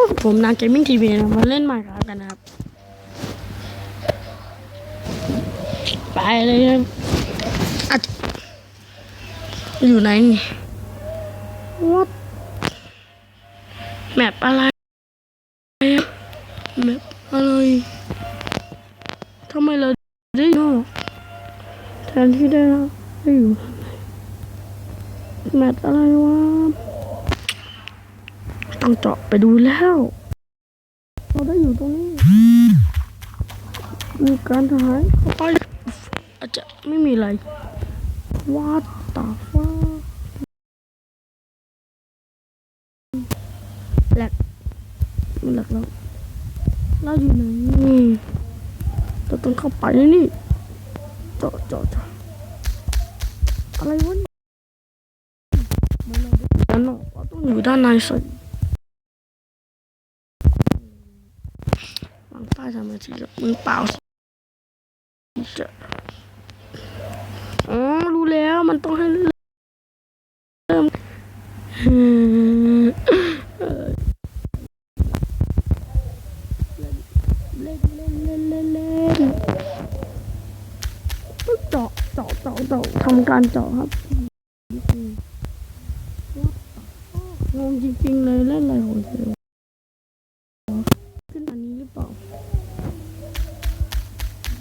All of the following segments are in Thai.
พวกผมนางเกมมิ่งทีวีนะมาเล่นใหม่กันนะครับ ไปเลยครับอะอยู่ไหนนี่ What แมปอะไรแมปอะไรทำไมเราได้นอกแทนที่ได้ได้อยู่ข้างในแมปอะไรวะ ต้องเจาะไปดูแล้ว เราได้อยู่ตรงนี้มีการทหารเข้าไปอาจจะไม่มีอะไรวาดตาฟ้าแหลกมันแหลกแล้วเราอยู่ไหนนี่เราต้องเข้าไปนี่เจาะเจาะเจาะอะไรวะเนี่ยมันเราด้านนอกเราต้องอยู่ด้านในสิ วางป้ายทำไมทีกับมือเปล่าสิจะอ๋อรู้แล้วมันต้องให้เริ่มเออเล่นเล่นเล่นเล่นเล่นเจาะเจาะเจาะเจาะทำการเจาะครับงงจริงๆเลยเล่นอะไรของเธอ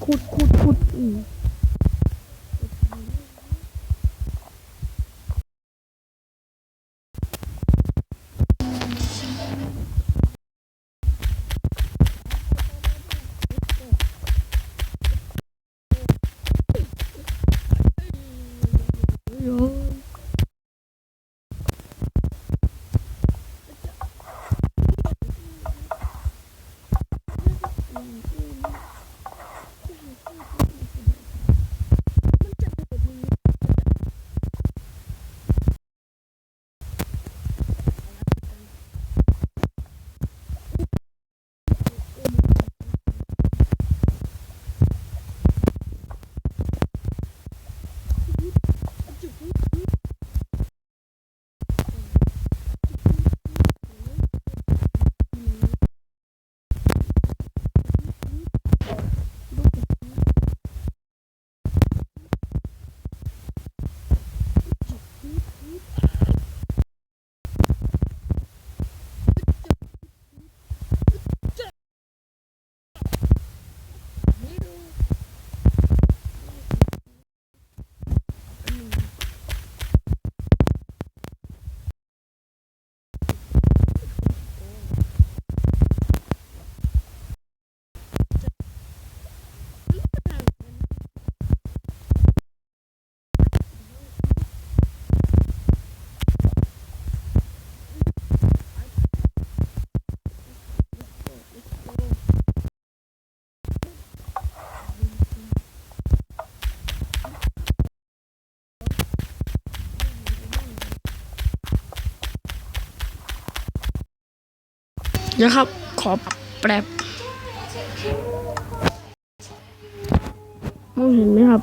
ขุดขุ เดี๋ยวครับ ขอแปรบมองเห็นไหมครับ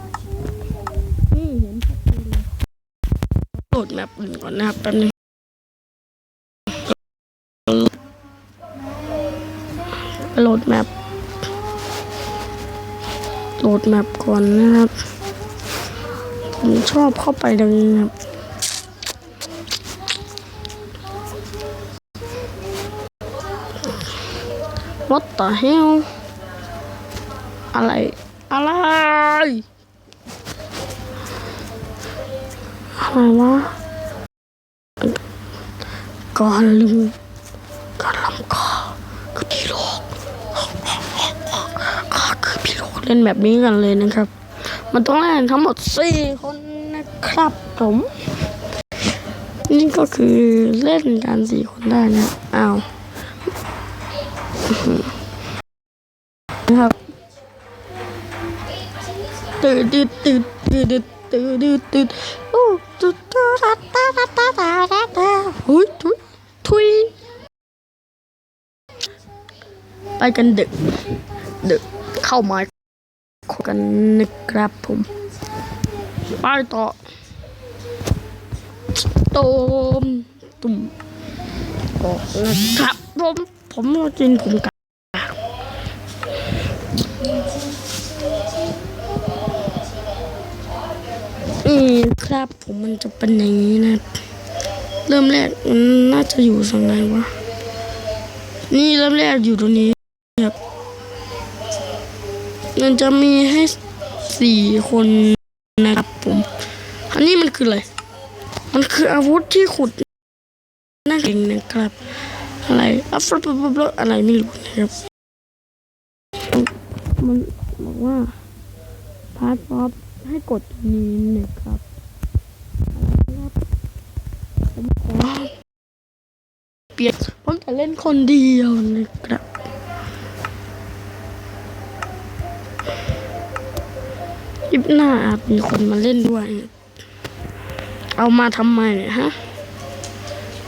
นี่เห็นชัดเลยโหลดแมปอื่นก่อนนะครับแป๊บนึงโหลดแมปโหลดแมปก่อนนะครับ ผมชอบเข้าไปตรงนี้ครับ What the hell อะไร อะไร อะไรวะการลืมการลำคาคือพี่โลกข้าคือพี่โลกเล่นแบบนี้กันเลยนะครับ มันต้องเล่นทั้งหมดสี่คนนะครับผมนี่ก็คือเล่นกันสี่คนได้นะอ้าว นะครับตื่นตื่นตื่นตื่นตื่นตื่นตื่นโอ้ตื่นตื่นตาตาตาตาตาตาตาหุยทุยทุยไปกันดึกดึกเข้ามากันนะครับผมไปต่อตมตุ่มบอกนะครับผม ผมก็กินผมกะอืมครับผมมันจะเป็นอย่างนี้นะ เริ่มแรกมันน่าจะอยู่ตรงไหนวะ นี่เริ่มแรกอยู่ตรงนี้ครับมันจะมีให้สี่คนนะครับผม อันนี้มันคืออะไร มันคืออาวุธที่ขุดนั่นเองนะครับ อะไรอัฟรบลอะไรไม่รู้นะครับมันบอกว่าพาร์ทป๊อปให้กดตรงนี้นะครับอะไรนะครับผมขอเปลี่ยนผมจะเล่นคนเดียวนะครับคลิปหน้าอาจมีคนมาเล่นด้วย เอามาทำไมเนี่ยฮะ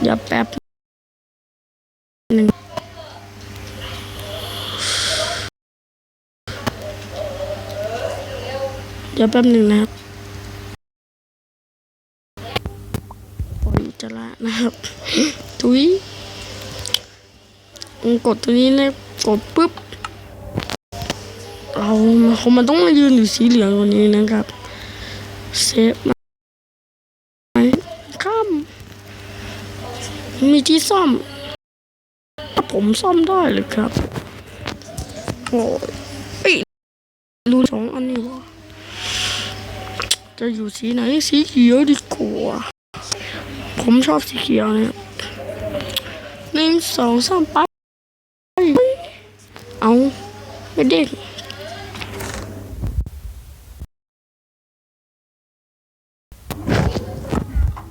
เดี๋ยวแป๊บหนึ่ง เดี๋ยวแป๊บหนึ่งนะครับปล่อยจจาระนะครับ ทุยกดตัวนี้นะกดปุ๊บเราเขามันต้องมายืนอยู่สีเหลืองตรงนี้นะครับ เซฟไหมข้ามมีที่ซ่อม ผมซ่อมได้เลยครับโอ้ยเอ้ยรูสองอันนี้วะ จะอยู่สีไหนสีเขียวดีกว่าผมชอบสีเขียวเนี่ยหนึ่งสองสามไปเอาไม่เด้ง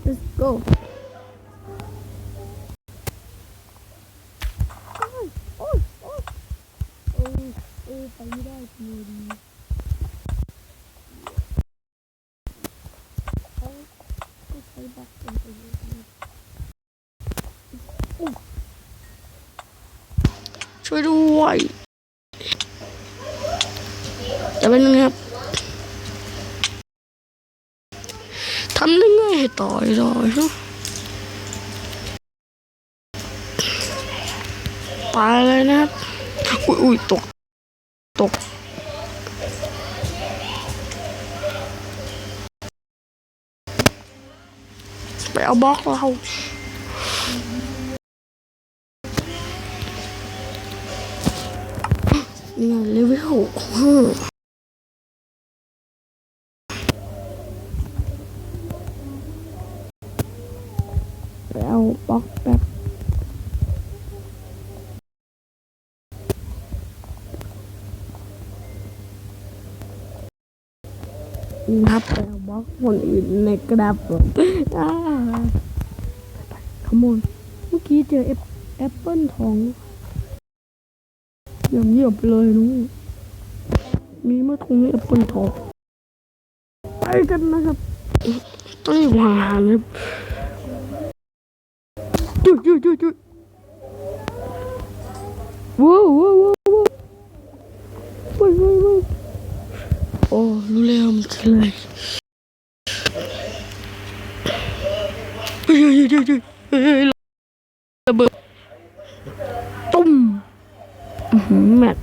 Let's go โอ้ยโอ้ยโอ้ยไปไม่ได้ทีดีเอาก็ใช้บัตรเป็นประโยชน์นะโอ้ย ช่วยด้วยจะเป็นยังไงครับทำได้ไงให้ต่อยได้ฮะไปเลยนะครับ อุ้ยอุ้ยตก ตก ไปเอาบล็อกเรา เนี่ไงเลเวลหกห้าไปเอาบล็อกแป๊บนับไปเอาบล็อกคนอื่นในกระดับผมขโมยเมื่อกี้เจอแอปแอปเปิลทอง เยี่ยมเยี่ยมไปเลยนุ้งมีเมื่อทงนี้แอปเปิลทองไปกันนะครับต้องอยู่ห่างๆนครับจุดจุดจุดจุดว้าวว้าวว้าวว้าวว้าวว้าวโอ้รู้แล้วมันคืออะไรเฮ้ยเฮ้ยเฮ้ยเฮ้ยระเบิด แมท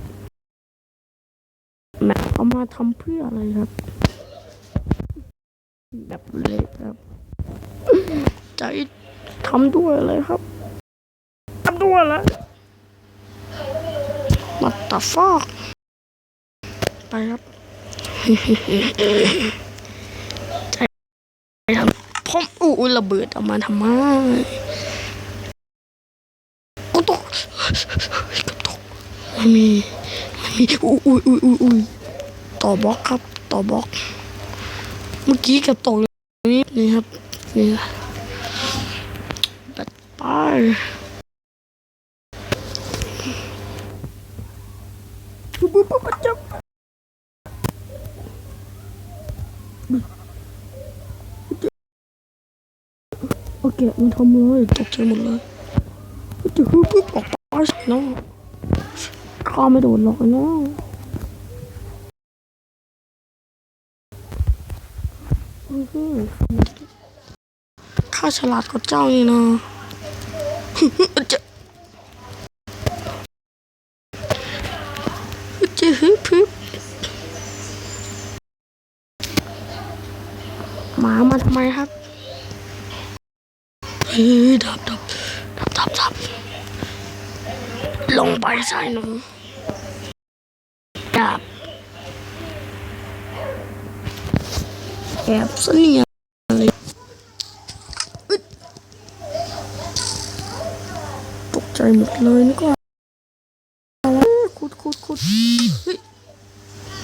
แมทเอามาทำเพื่ออะไรครับ แบบเล็กครับ ใจทำด้วยอะไรครับทำด้วยอะมาตาฟอกไปครับใจทำผมอู้ระเบิดเอามาทำไมกูตกกระตก ไม่มีไม่มีอุ้ยอุ้ยอุ้ยอุ้ยต่อบล็อกครับ ต่อบล็อก เมื่อกี้กับตกเลยนี่นี่ครับนี่นะตัดไปปุ๊บปุ๊บปุ๊บจับโอเคมันทำเลยตกใจหมดเลยจะฮึบฮึบออกไปเนาะ ข้อไม่โดนหรอกเนาะข้าฉลาดกว่าเจ้านี่นะจะจะฮึบฮึบหมามาทำไมครับเฮ้ดับดับดับดับดับลงไปใส่หนู แอบเสนียเลยตกใจหมดเลยนี่ก็ขุดขุดขุดเฮ้ย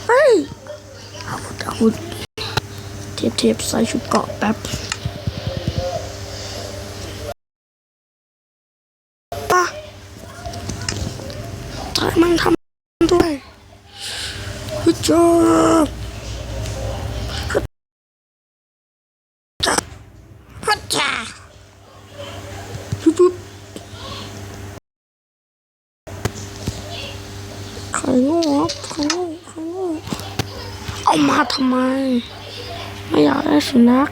เฮ้ยอาวุธอาวุธเทียบเทียบใส่ชุดเกาะแป๊บป่ะถ่ามันทำด้วยเฮ้ยจ้าฮึดจ้าฮึดจ้าฮึบฮึบใครโง่ครับใครโง่ใครโง่เอามา ทำไม ไม่อยากได้สุนัข